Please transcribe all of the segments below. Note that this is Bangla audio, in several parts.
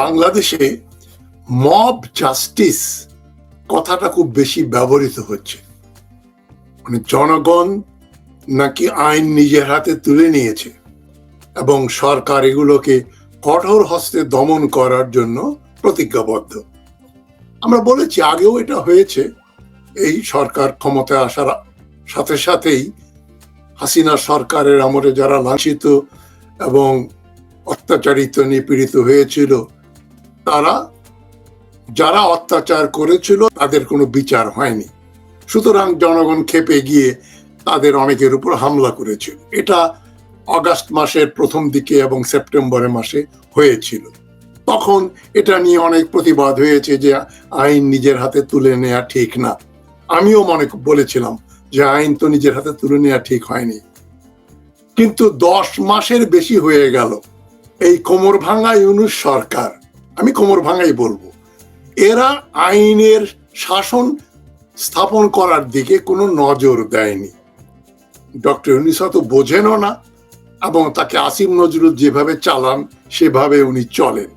বাংলাদেশে মব জাস্টিস কথাটা খুব বেশি ব্যবহৃত হচ্ছে। মানে জনগণ নাকি আইন নিজের হাতে তুলে নিয়েছে এবং সরকার এগুলোকে কঠোর হস্তে দমন করার জন্য প্রতিজ্ঞাবদ্ধ। আমরা বলেছি, আগেও এটা হয়েছে, এই সরকার ক্ষমতায় আসার সাথে সাথেই হাসিনা সরকারের আমলে যারা লাঞ্ছিত এবং অত্যাচারিত নিপীড়িত হয়েছিল তারা যারা অত্যাচার করেছিল, তাদের কোনো বিচার হয়নি। সুতরাং জনগণ খেপে গিয়ে তাদের অনেকের উপর হামলা করেছিল এটা অগাস্ট মাসের প্রথম দিকে এবং সেপ্টেম্বরের মাসে হয়েছিল। তখন এটা নিয়ে অনেক প্রতিবাদ হয়েছে যে আইন নিজের হাতে তুলে নেওয়া ঠিক না। আমিও মনে বলেছিলাম যে আইন তো নিজের হাতে তুলে নেওয়া ঠিক হয়নি। কিন্তু দশ মাসের বেশি হয়ে গেল। এই কোমর ভাঙা ইউনুস সরকার আমি কোমর ভাঙাই বলব। এরা আইনের শাসন স্থাপন করার দিকে কোনো নজর দেয়নি। ডক্টর ইউনিস তো বোঝেনও না এবং তাকে আসিম নজরুল যেভাবে চালান, সেভাবে উনি চলেন।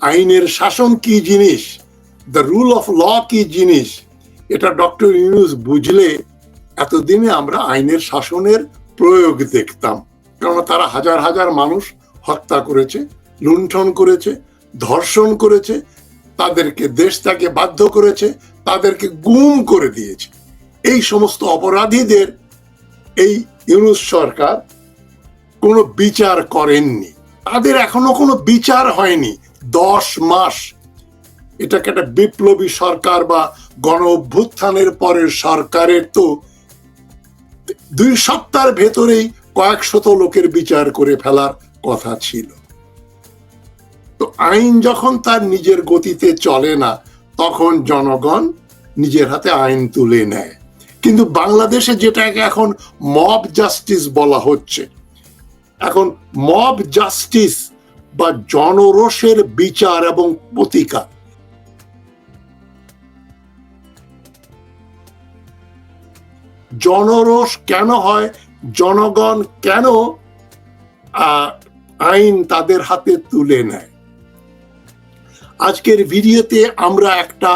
আইনের শাসন কি জিনিস? দ্য রুল অফ ল কি জিনিস? এটা ডক্টর ইউনুস বুঝলে এতদিনে আমরা আইনের শাসনের প্রয়োগ দেখতাম। কেননা তারা হাজার হাজার মানুষ হত্যা করেছে, লুণ্ঠন করেছে ধর্ষণ করেছে, তাদেরকে দেশ ত্যাগে বাধ্য করেছে, তাদেরকে গুম করে দিয়েছে। এই সমস্ত অপরাধীদের এই ইউনুস সরকার কোনো বিচার করেননি। তাদের এখনও কোনো বিচার হয়নি। দশ মাস এটাকে একটা বিপ্লবী সরকার বা গণ অভ্যুত্থানের পরের সরকারের তো দুই সপ্তাহের ভেতরেই কয়েক শত লোকের বিচার করে ফেলার কথা ছিল। তো আইন যখন তার নিজের গতিতে চলে না, তখন জনগণ নিজের হাতে আইন তুলে নেয়। কিন্তু বাংলাদেশে যেটাকে এখন মব জাস্টিস বলা হচ্ছে, এখন মব জাস্টিস বা জনরোষের বিচার এবং প্রতিকার। জনরোষ কেন হয়, জনগণ কেন আইন তাদের হাতে তুলে নেয়? আজকের ভিডিওতে আমরা একটা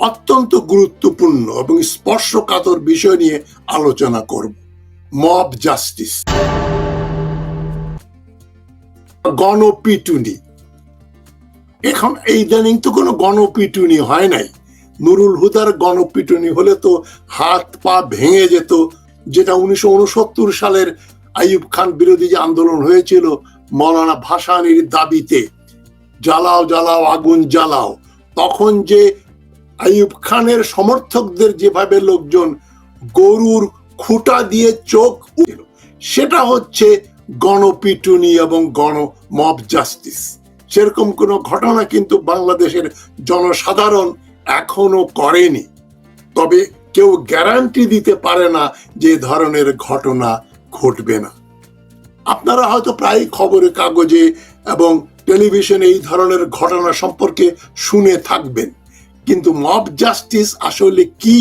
অত্যন্ত গুরুত্বপূর্ণ এবং স্পর্শকাতর বিষয় নিয়ে আলোচনা করব। Mob justice. গণপিটুনি। এখন এই ইদানিং তো কোনো গণপিটুনি হয় নাই। নুরুল হুদার গণপিটুনি হলে তো হাত পা ভেঙে যেত, যেটা উনিশশো উনসত্তর সালের আইয়ুব খান বিরোধী যে আন্দোলন হয়েছিল, মৌলানা ভাসানির দাবিতে। জ্বালাও জ্বালাও, আগুন জ্বালাও। তখন যে আইয়ুব খানের সমর্থকদের যেভাবে লোকজন গরুর খুঁটা দিয়ে চোখ উঠল সেটা হচ্ছে গণপিটুনি এবং গণ মব জাস্টিস। সেরকম কোনো ঘটনা কিন্তু বাংলাদেশের জনসাধারণ এখনও করেনি। তবে কেউ গ্যারান্টি দিতে পারে না যে ধরনের ঘটনা ঘটবে না। আপনারা হয়তো প্রায় খবরের কাগজে এবং টেলিভিশনে এই ধরনের ঘটনা সম্পর্কে শুনে থাকবেন। কিন্তু মব জাস্টিস আসলে কি?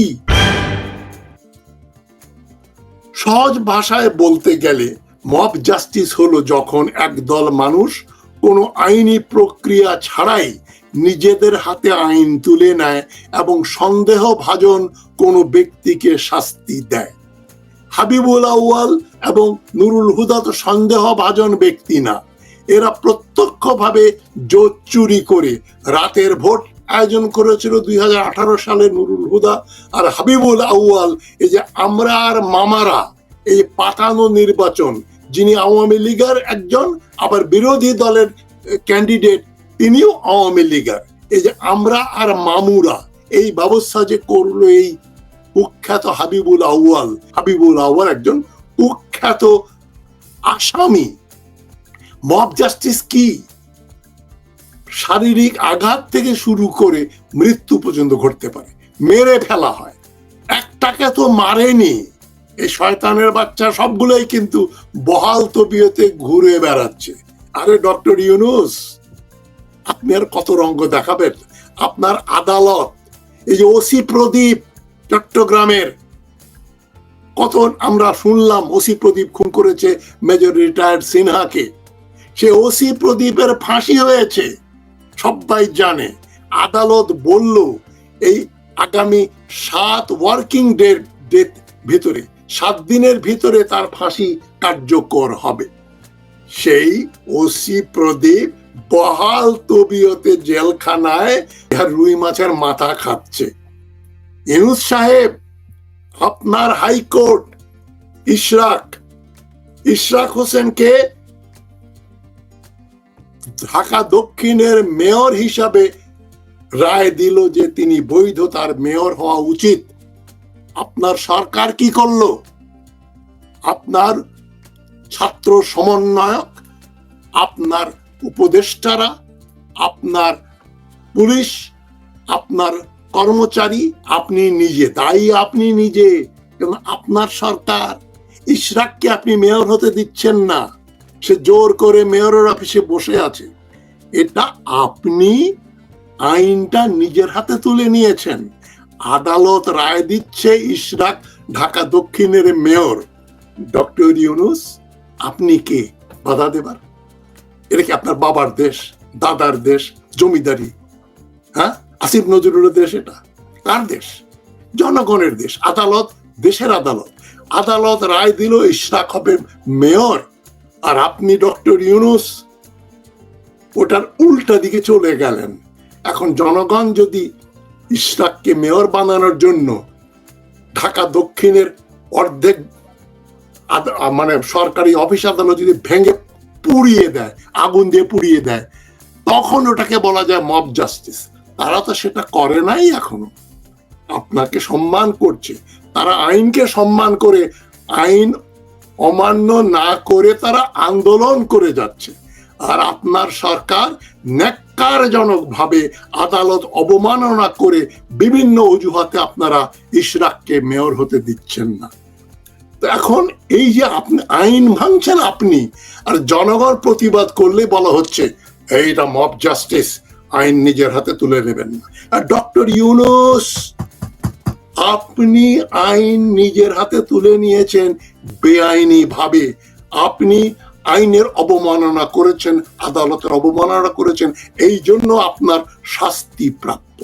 সহজ ভাষায় বলতে গেলে, মব জাস্টিস হলো যখন একদল মানুষ কোনো আইনি প্রক্রিয়া ছাড়াই নিজেদের হাতে আইন তুলে নেয় এবং সন্দেহ ভাজন কোনো ব্যক্তিকে শাস্তি দেয়। হাবিবুল আউয়াল এবং নুরুল হুদা তো সন্দেহ ভাজন ব্যক্তি না। এরা প্রত্যক্ষভাবে জোট চুরি করে রাতের ভোট আয়োজন করেছিল দুই হাজার আঠারো সালে নুরুল হুদা আর হাবিবুল আউয়াল। এই যে আমরা আর মামারা, এই পাতানো নির্বাচন, যিনি আওয়ামী লীগের একজন, আবার বিরোধী দলের ক্যান্ডিডেট তিনিও আওয়ামী লীগের। এই যে আমরা আর মামুরা, এই ব্যবস্থা যে করল এই কুখ্যাত হাবিবুল আউয়াল। হাবিবুল আউয়াল একজন কুখ্যাত আসামি। মব জাস্টিস কি? শারীরিক আঘাত থেকে শুরু করে মৃত্যু পর্যন্ত ঘটতে পারে। মেরে ফেলা হয়। একটাকে তো মারেনি। এই শয়তানের বাচ্চা সবগুলোই কিন্তু বহাল তবিয়তে ঘুরে বেড়াচ্ছে। আরে ডক্টর ইউনুস, আপনি আর কত রঙ্গ দেখাবেন? আপনার আদালত, এই যে ওসি প্রদীপ চট্টগ্রামের, কত আমরা শুনলাম ওসি প্রদীপ খুন করেছে মেজর রিটায়ার্ড সিনহাকে। সে ওসি প্রদীপের ফাঁসি হয়েছে। সবাই জানে, আদালত বলল, এই আগামী সাত ওয়ার্কিং ডে ডের ভিতরে, সাত দিনের ভিতরে তার ফাঁসি কার্যকর হবে। সেই ওসি প্রদীপ বহাল তবিয়তে জেলখানায় রুই মাছের মাথা খাচ্ছে। ইনুস সাহেব, আপনার হাইকোর্ট, ইশরাক ইশরাক হোসেনকে ঢাকা দক্ষিণের মেয়র হিসাবে রায় দিল যে তিনি বৈধতার মেয়র হওয়া উচিত। আপনার সরকার কি করল? আপনার ছাত্র সমন্বয়ক, আপনার উপদেষ্টারা, আপনার পুলিশ, আপনার কর্মচারী, আপনি নিজে দায়ী, আপনি নিজে। এবং আপনার সরকার, ইশরাককে আপনি মেয়র হতে দিচ্ছেন না। সে জোর করে মেয়রের অফিসে বসে আছে। এটা আপনি আইনটা নিজের হাতে তুলে নিয়েছেন। আদালত রায় দিচ্ছে ইশরাক ঢাকা দক্ষিণের মেয়র। ডক্টর ইউনুস, আপনি কে? বাধা দেবার। এটা কি আপনার বাবার দেশ, দাদার দেশ, জমিদারি? হ্যাঁ? আসিফ নজরুলের দেশ এটা। কার দেশ? জনগণের দেশ। আদালত, দেশের আদালত। আদালত রায় দিল ইশরাক হবে মেয়র। আর আপনি ডক্টর ইউনুস, ওটার উল্টা দিকে চলে গেলেন। এখন জনগণ যদি ইশরাককে মেয়র বানানোর জন্য ঢাকা দক্ষিণের অর্ধেক মানে সরকারি অফিস আদালত যদি ভেঙে পুড়িয়ে দেয়, আগুন দিয়ে পুড়িয়ে দেয়, তখন ওটাকে বলা যায় মব জাস্টিস তারা তো সেটা করে নাই এখনও। আপনাকে সম্মান করছে। তারা আইনকে সম্মান করে আইন অমান্য না করে তারা আন্দোলন করে যাচ্ছে। আর আপনার সরকার ন্যাক্কারজনক ভাবে আদালত অবমাননা করে বিভিন্ন অজুহাতে আপনারা ইশরাককে মেয়র হতে দিচ্ছেন না। তো এখন এই যে আপনি, আইন ভাঙছেন আপনি, আর জনগণ প্রতিবাদ করলে বলা হচ্ছে, এইটা মব জাস্টিস আইন নিজের হাতে তুলে নেবেন না। আর ডক্টর ইউনুস আপনি আইন নিজের হাতে তুলে নিয়েছেন বেআইনি ভাবে। আপনি আইনের অবমাননা করেছেন, আদালতের অবমাননা করেছেন, এই জন্য আপনার শাস্তি প্রাপ্ত।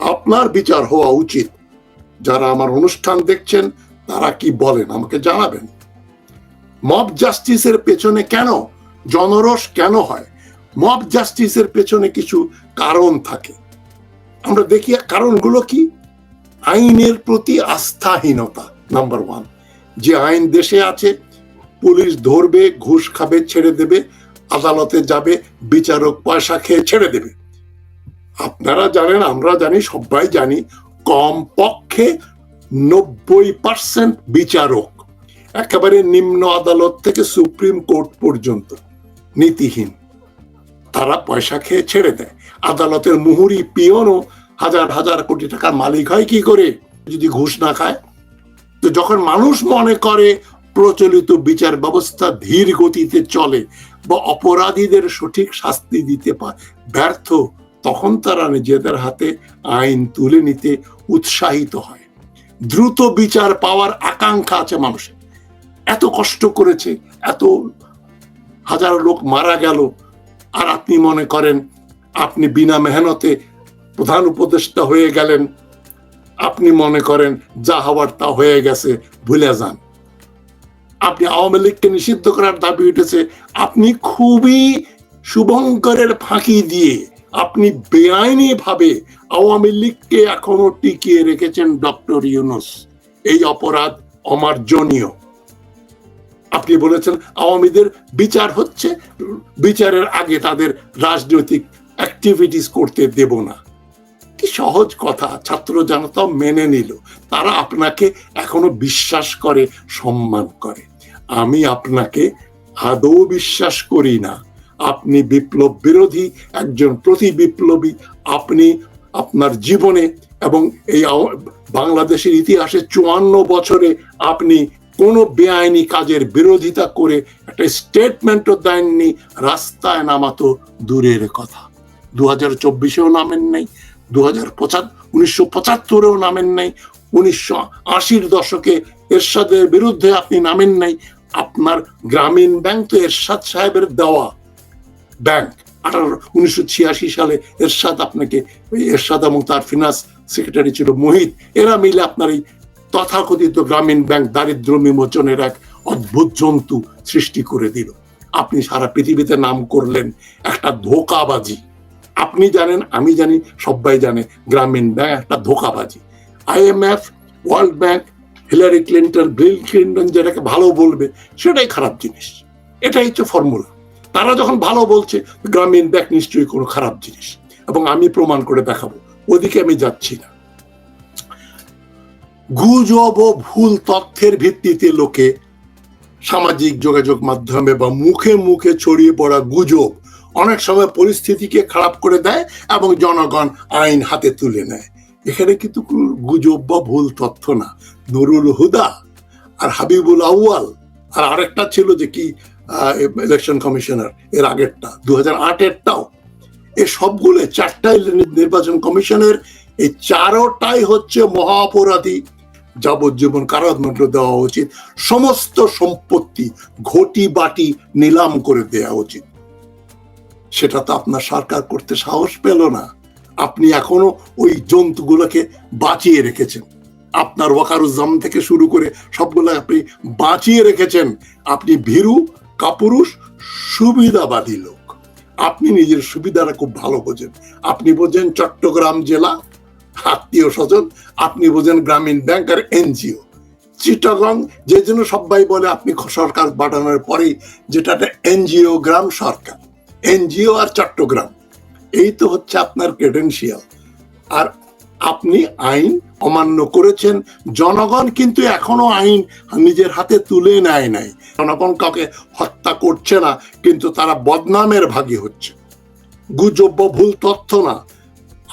আপনার বিচার হওয়া উচিত। যারা আমার অনুষ্ঠান দেখছেন, তারা কি বলেন? আমাকে জানাবেন। মব জাস্টিসের পেছনে কেন? জনরস কেন হয়? মব জাস্টিসের পেছনে কিছু কারণ থাকে। আমরা দেখি, কারণগুলো কি? আইনের প্রতি আস্থাহীনতা নাম্বার ওয়ান যে আইন দেশে আছে, পুলিশ ধরবে, ঘুষ খাবে, ছেড়ে দেবে, আদালতে যাবে, বিচারক পয়সা খেয়ে ছেড়ে দেবে। আপনারা জানেন, আমরা জানি, সবাই জানি কম পক্ষে নব্বই পার্সেন্ট বিচারক একেবারে নিম্ন আদালত থেকে সুপ্রিম কোর্ট পর্যন্ত নীতিহীন। তারা পয়সা খেয়ে ছেড়ে দেয়। আদালতের মুহুরি পিয়নও হাজার হাজার কোটি টাকার মালিক হয়, কি করে? যদি ঘুষ না খায়? তো যখন মানুষ মনে করে প্রচলিত বিচার ব্যবস্থা ধীর গতিতে চলে বা অপরাধীদের সঠিক শাস্তি দিতে ব্যর্থ, তখন তারা নিজেদের হাতে আইন তুলে নিতে উৎসাহিত হয়। দ্রুত বিচার পাওয়ার আকাঙ্ক্ষা আছে মানুষের। এত কষ্ট করেছে, এত হাজার লোক মারা গেল, আর আপনি মনে করেন, আপনি বিনা মেহনতে প্রধান উপদেষ্টা হয়ে গেলেন। আপনি মনে করেন যা হওয়ার তা হয়ে গেছে, ভুলে যান। আপনি আওয়ামী লীগকে নিষিদ্ধ করার দাবি উঠেছে, আপনি খুবই শুভঙ্করের ফাঁকি দিয়ে, আপনি বেআইনি ভাবে আওয়ামী লীগকে এখনও টিকিয়ে রেখেছেন ডক্টর ইউনুস। এই অপরাধ অমার্জনীয়। আপনি বলেছেন আওয়ামীদের বিচার হচ্ছে, বিচারের আগে তাদের রাজনৈতিক অ্যাক্টিভিটিস করতে দেব না। কি সহজ কথা? ছাত্র জনতা মেনে নিল। তারা আপনাকে এখনও বিশ্বাস করে, সম্মান করে। আমি আপনাকে আদৌ বিশ্বাস করি না। আপনি বিপ্লব বিরোধী, একজন প্রতি বিপ্লবী। আপনি আপনার জীবনে এবং এই বাংলাদেশের ইতিহাসে চুয়ান্ন বছরে আপনি কোনো বেআইনি কাজের বিরোধিতা করে একটা স্টেটমেন্টও দেননি। রাস্তায় নামাতো দূরের কথা। দু হাজার চব্বিশেও নামেন নাই। দু হাজার উনিশশো পঁচাত্তরেও নামেন নাই, উনিশশো আশির দশকে এরশাদের বিরুদ্ধে আপনি নামেন নাই, আপনার গ্রামীণ ব্যাংক তো এরশাদ সাহেবের দেওয়া ব্যাংক। আঠারো, উনিশশো ছিয়াশি সালে এরশাদ আপনাকে এরশাদ এবং তার ফিনান্স সেক্রেটারি ছিল মোহিত, এরা মিলে আপনার এই তথাকথিত গ্রামীণ ব্যাংক দারিদ্র বিমোচনের এক অদ্ভুত জন্তু সৃষ্টি করে দিল। আপনি সারা পৃথিবীতে নাম করলেন একটা ধোকাবাজি। আপনি জানেন, আমি জানি, সবাই জানে, গ্রামীণ ব্যাংক একটা ধোকাবাজি। IMF world bank, Hillary Clinton, Bill Clinton যেটাকে ভালো বলবে, সেটাই খারাপ জিনিস। এটাই হচ্ছে ফর্মুলা। তারা যখন ভালো বলছে, গ্রামীণ ব্যাংক নিশ্চয়ই কোনো খারাপ জিনিস। এবং আমি প্রমাণ করে দেখাবো, ওদিকে আমি যাচ্ছি না। গুজব ও ভুল তথ্যের ভিত্তিতে লোকে সামাজিক যোগাযোগ মাধ্যমে বা মুখে মুখে ছড়িয়ে পড়া গুজব অনেক সময় পরিস্থিতিকে খারাপ করে দেয় এবং জনগণ আইন হাতে তুলে নেয়। এখানে কিন্তু কোনো গুজব বা ভুল তথ্য না। নুরুল হুদা আর হাবিবুল আউয়াল আর আরেকটা ছিল যে কি ইলেকশন কমিশনার এর আগেরটা দু হাজার আটেরটাও। এ সবগুলো চারটাই নির্বাচন কমিশনের এই চারোটাই হচ্ছে মহা অপরাধী যাবজ্জীবন কারাদণ্ড দেওয়া উচিত। সমস্ত সম্পত্তি ঘটি বাটি নিলাম করে দেওয়া উচিত। সেটা তো আপনার সরকার করতে সাহস পেল না। আপনি এখনও ওই জন্তুগুলোকে বাঁচিয়ে রেখেছেন। আপনার ওয়াকারুজ্জামান থেকে শুরু করে সবগুলো আপনি বাঁচিয়ে রেখেছেন। আপনি ভীরু, কাপুরুষ, সুবিধাবাদী লোক। আপনি নিজের সুবিধাটা খুব ভালো বোঝেন। আপনি বোঝেন চট্টগ্রাম জেলা, আত্মীয় স্বজন, আপনি বোঝেন গ্রামীণ ব্যাংক আর এনজিও। চিটাগং, যে জন্য সবাই বলে আপনি সরকার বাটানোর পরেই যেটা একটা এনজিও, গ্রাম সরকার। এনজিও আর চট্টগ্রাম, এই তো হচ্ছে আপনার ক্রেডেন্সিয়াল আর আপনি আইন অমান্য করেছেন, জনগণ কিন্তু এখনও আইন নিজের হাতে তুলে নেয় নাই। জনগণ কাউকে হত্যা করছে না, কিন্তু তারা বদনামের ভাগী হচ্ছে। গুজব্য ভুল তথ্য না,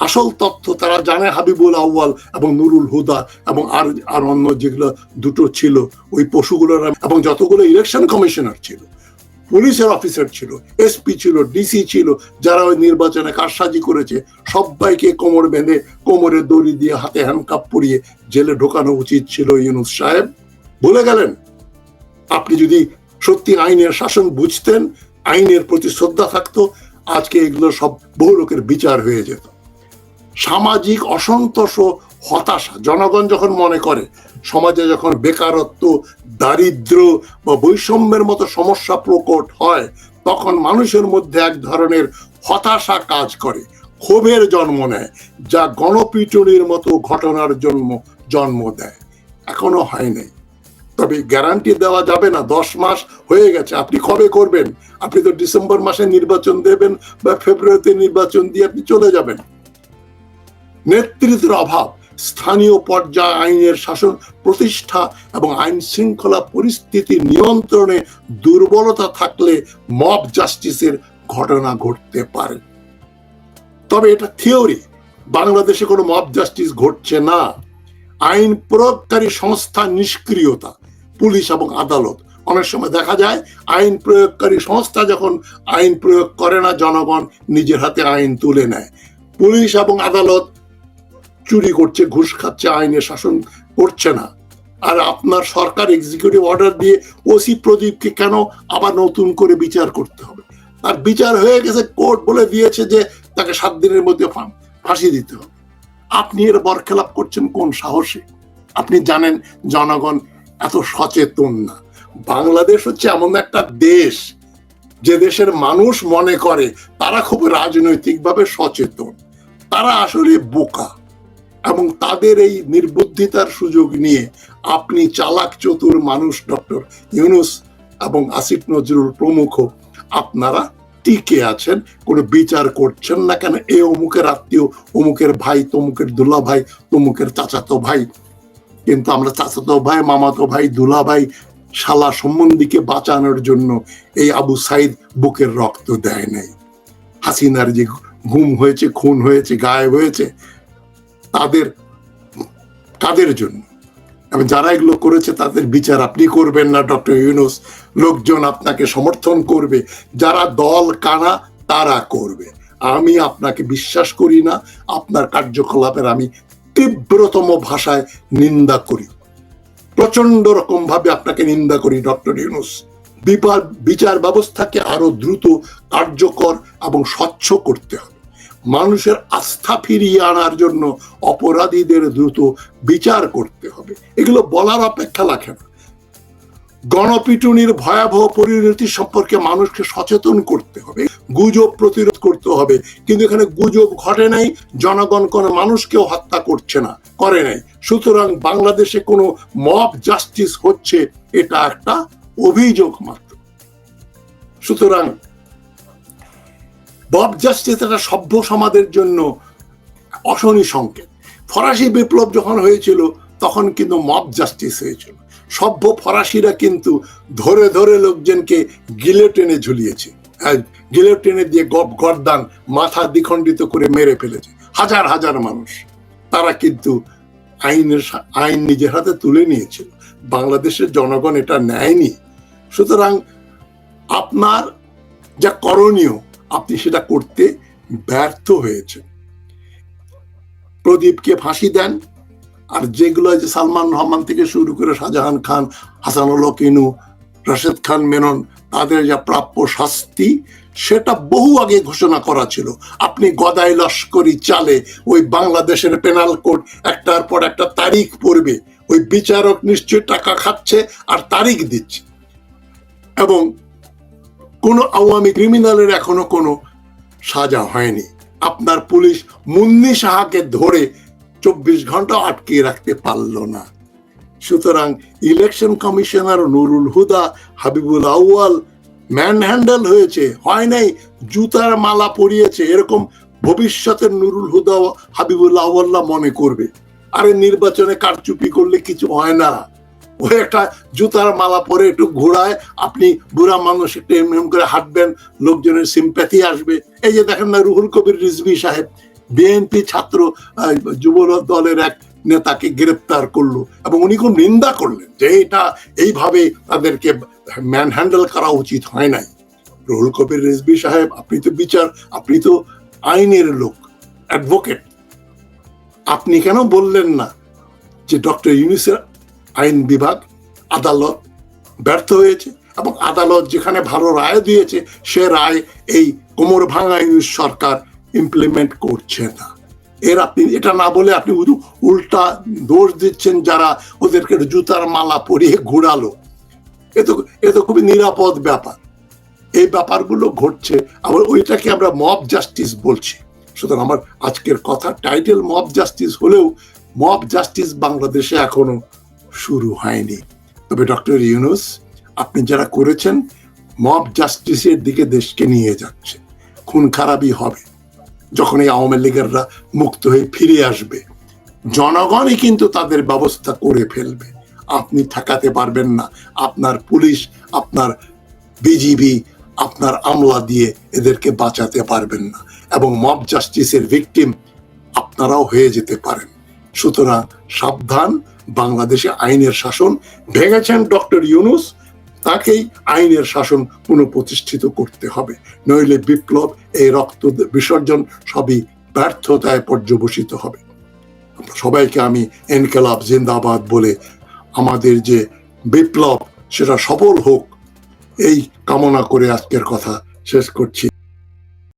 আসল তথ্য তারা জানে হাবিবুল আউয়াল এবং নুরুল হুদা এবং আর আর অন্য যেগুলো দুটো ছিল, ওই পশুগুলোর, এবং যতগুলো ইলেকশন কমিশনার ছিল। পুলিশের অফিসার ছিল, এসপি ছিল, ডিসি ছিল, যারা ওই নির্বাচনে কারসাজি করেছে, সবাইকে কোমর বেঁধে কোমরে দড়ি দিয়ে হাতে হ্যান্ডকাপ পরিয়ে জেলে ঢোকানো উচিত ছিল ইউনুস সাহেব। ভুলে গেলেন? আপনি যদি সত্যি আইনের শাসন বুঝতেন, আইনের প্রতি শ্রদ্ধা থাকতো, আজকে এগুলো সব বহু লোকের বিচার হয়ে যেত। সামাজিক অসন্তোষ ও হতাশা জনগণ যখন মনে করে, সমাজে যখন বেকারত্ব দারিদ্র বা বৈষম্যের মতো সমস্যা প্রকট হয়, তখন মানুষের মধ্যে এক ধরনের হতাশা কাজ করে, ক্ষোভের জন্ম নেয়, যা গণপিটুনির মতো ঘটনার জন্ম জন্ম দেয়। এখনও হয় নাই। তবে গ্যারান্টি দেওয়া যাবে না, দশ মাস হয়ে গেছে, আপনি কবে করবেন? আপনি তো ডিসেম্বর মাসে নির্বাচন দেবেন বা ফেব্রুয়ারিতে নির্বাচন দিয়ে আপনি চলে যাবেন। নেতৃত্বের অভাব স্থানীয় পর্যায়ে আইনের শাসন, প্রতিষ্ঠা এবং আইন শৃঙ্খলা পরিস্থিতি নিয়ন্ত্রণে দুর্বলতা থাকলে মব জাস্টিসের ঘটনা ঘটতে পারে। তবে এটা থিওরি, বাংলাদেশে কোনো মব জাস্টিস ঘটছে না। আইন প্রয়োগকারী সংস্থা নিষ্ক্রিয়তা, পুলিশ এবং আদালত। অনেক সময় দেখা যায়, আইন প্রয়োগকারী সংস্থা যখন আইন প্রয়োগ করে না, জনগণ নিজের হাতে আইন তুলে নেয়। পুলিশ এবং আদালত চুরি করছে, ঘুষ খাচ্ছে, আইনে শাসন করছে না। আর আপনার সরকার এক্সিকিউটিভ অর্ডার দিয়ে ওসি প্রদীপকে কেন আবার নতুন করে বিচার করতে হবে? তার বিচার হয়ে গেছে, কোর্ট বলে দিয়েছে যে তাকে সাত দিনের মধ্যে ফাঁসি দিতে হবে। আপনি এর বরখেলাপ করছেন কোন সাহসে? আপনি জানেন জনগণ এত সচেতন না। বাংলাদেশ হচ্ছে এমন একটা দেশ, যে দেশের মানুষ মনে করে তারা খুব রাজনৈতিকভাবে সচেতন। তারা আসলে বোকা। এবং তাদের এই নির্বুদ্ধিতার সুযোগ নিয়ে আপনি চালাক চতুর মানুষ, ডক্টর ইউনুস এবং আসিফ নজরুল প্রমুখ আপনারা টিকে আছেন, কোনো বিচার করছেন না কেন? এ অমুকের আত্মীয়, অমুকের ভাই, তমুকের দুলা ভাই তমুকের চাচাতো ভাই। কিন্তু আমরা চাচাতো ভাই, মামাতো ভাই দুলা ভাই শালা সম্বন্ধীকে বাঁচানোর জন্য এই আবু সাইদ বুকের রক্ত দেয় নাই। হাসিনার যে ঘুম হয়েছে, খুন হয়েছে, গায়েব হয়েছে তাদের কাদের জন্য। এবং যারা এগুলো করেছে, তাদের বিচার আপনি করবেন না, ডক্টর ইউনুস। লোকজন আপনাকে সমর্থন করবে। যারা দল কানা তারা করবে। আমি আপনাকে বিশ্বাস করি না, আপনার কার্যকলাপের আমি তীব্রতম ভাষায় নিন্দা করি। প্রচণ্ড রকম ভাবে আপনাকে নিন্দা করি, ডক্টর ইউনুস। বিচার ব্যবস্থাকে আরও দ্রুত কার্যকর এবং স্বচ্ছ করতে হবে। মানুষের আস্থা ফিরিয়ে আনার জন্য অপরাধীদের দ্রুত বিচার করতে হবে। এগুলো বলার অপেক্ষা রাখে না। গণপিটুনির ভয়াবহ পরিণতি সম্পর্কে মানুষকে সচেতন করতে হবে। গুজব প্রতিরোধ করতে হবে। কিন্তু এখানে গুজব ঘটে নাই, জনগণ কোনো মানুষকেও হত্যা করছে না, করে নাই। সুতরাং বাংলাদেশে কোনো মব জাস্টিস হচ্ছে, এটা একটা অভিযোগ মাত্র। সুতরাং মব জাস্টিস একটা সভ্য সমাজের জন্য অশনি সংকেত। ফরাসি বিপ্লব যখন হয়েছিল, তখন কিন্তু মব জাস্টিস হয়েছিল। সভ্য ফরাসিরা কিন্তু ধরে ধরে লোকজনকে গিলে টেনে ঝুলিয়েছে। গিলে টেনে দিয়ে গপ গর্দান মাথা দ্বিখণ্ডিত করে মেরে ফেলেছে। হাজার হাজার মানুষ। তারা কিন্তু আইনের আইন নিজের হাতে তুলে নিয়েছিল। বাংলাদেশের জনগণ এটা নেয়নি। সুতরাং আপনার যা করণীয় আপনি সেটা করতে ব্যর্থ হয়েছে প্রদীপকে ফাঁসি দেন, আর যেগুলো যে সালমান রহমান থেকে শুরু করে শাহজাহান খান, হাসানুল কিনু রাশেদ খান, মেনন, তাদের যা প্রাপ্য শাস্তি, সেটা বহু আগে ঘোষণা করা ছিল। আপনি গদাই লস্করি চালে ওই বাংলাদেশের পেনাল কোড একটার পর একটা তারিখ পড়বে। ওই বিচারক নিশ্চয় টাকা খাচ্ছে আর তারিখ দিচ্ছে। এবং কোনো আওয়ামী ক্রিমিনালের এখনও কোনো সাজা হয়নি। আপনার পুলিশ মুন্নি সাহাকে ধরে চব্বিশ ঘণ্টা আটকিয়ে রাখতে পারল না। সুতরাং election commissioner Nurul Huda, Habibul Awal manhandle হয়েছে, হয় নাই, জুতার মালা পরিয়েছে, এরকম ভবিষ্যতের নুরুল হুদা হাবিবুল আউয়াল্লাহ মনে করবে। আরে নির্বাচনে কারচুপি করলে কিছু হয় না। ওই একটা জুতার মালা পরে একটু ঘোড়ায় আপনি বুড়া মানুষ একটু এম এম করে হাঁটবেন, লোকজনের সিম্প্যাথি আসবে। এই যে দেখেন না, রুহুল কবির রিজভি সাহেব, বিএনপি ছাত্র যুব দলের এক নেতাকে গ্রেপ্তার করল এবং উনি খুব নিন্দা করলেন যে এটা এইভাবে তাদেরকে ম্যান হ্যান্ডেল করা উচিত হয় নাই। রুহুল কবির রিজভি সাহেব, আপনি তো বিচার, আপনি তো আইনের লোক অ্যাডভোকেট আপনি কেন বললেন না যে ডক্টর ইউনিসের আইন বিভাগ, আদালত ব্যর্থ হয়েছে এবং আদালত যেখানে ভালো রায় দিয়েছে, সে রায় এই কোমর ভাঙা ইউনিস সরকার ইমপ্লিমেন্ট করছে না। এর আপনি, এটা না বলে আপনি উল্টা দোষ দিচ্ছেন যারা ওদেরকে জুতার মালা পরিয়ে ঘোরালো। এ তো এ তো খুবই নিরাপদ ব্যাপার। এই ব্যাপারগুলো ঘটছে, আবার ওইটাকে আমরা মব জাস্টিস বলছি। সুতরাং আমার আজকের কথা টাইটেল মব জাস্টিস হলেও মব জাস্টিস বাংলাদেশে এখনও শুরু হয়নি। তবে ডক্টর ইউনুস, আপনি যারা করেছেন, মব জাস্টিসের দিকে দেশকে নিয়ে যাচ্ছে। খুন খারাপই হবে। যখন এই আওয়ামী লীগেররা মুক্ত হয়ে ফিরে আসবে, জনগণই কিন্তু তাদের ব্যবস্থা করে ফেলবে। আপনি ঠেকাতে পারবেন না। আপনার পুলিশ, আপনার বিজিবি, আপনার আমলা দিয়ে এদেরকে বাঁচাতে পারবেন না। এবং মব জাস্টিসের ভিকটিম আপনারাও হয়ে যেতে পারেন। সুতরাং সাবধান বাংলাদেশে আইনের শাসন ভেঙেছেন ডক্টর ইউনুস, তাকেই আইনের শাসন পুনঃপ্রতিষ্ঠিত করতে হবে। নইলে বিপ্লব এই রক্ত বিসর্জন সবই ব্যর্থতায় পর্যবসিত হবে। সবাইকে আমি এনকেলাব জিন্দাবাদ বলে আমাদের যে বিপ্লব, সেটা সফল হোক, এই কামনা করে আজকের কথা শেষ করছি।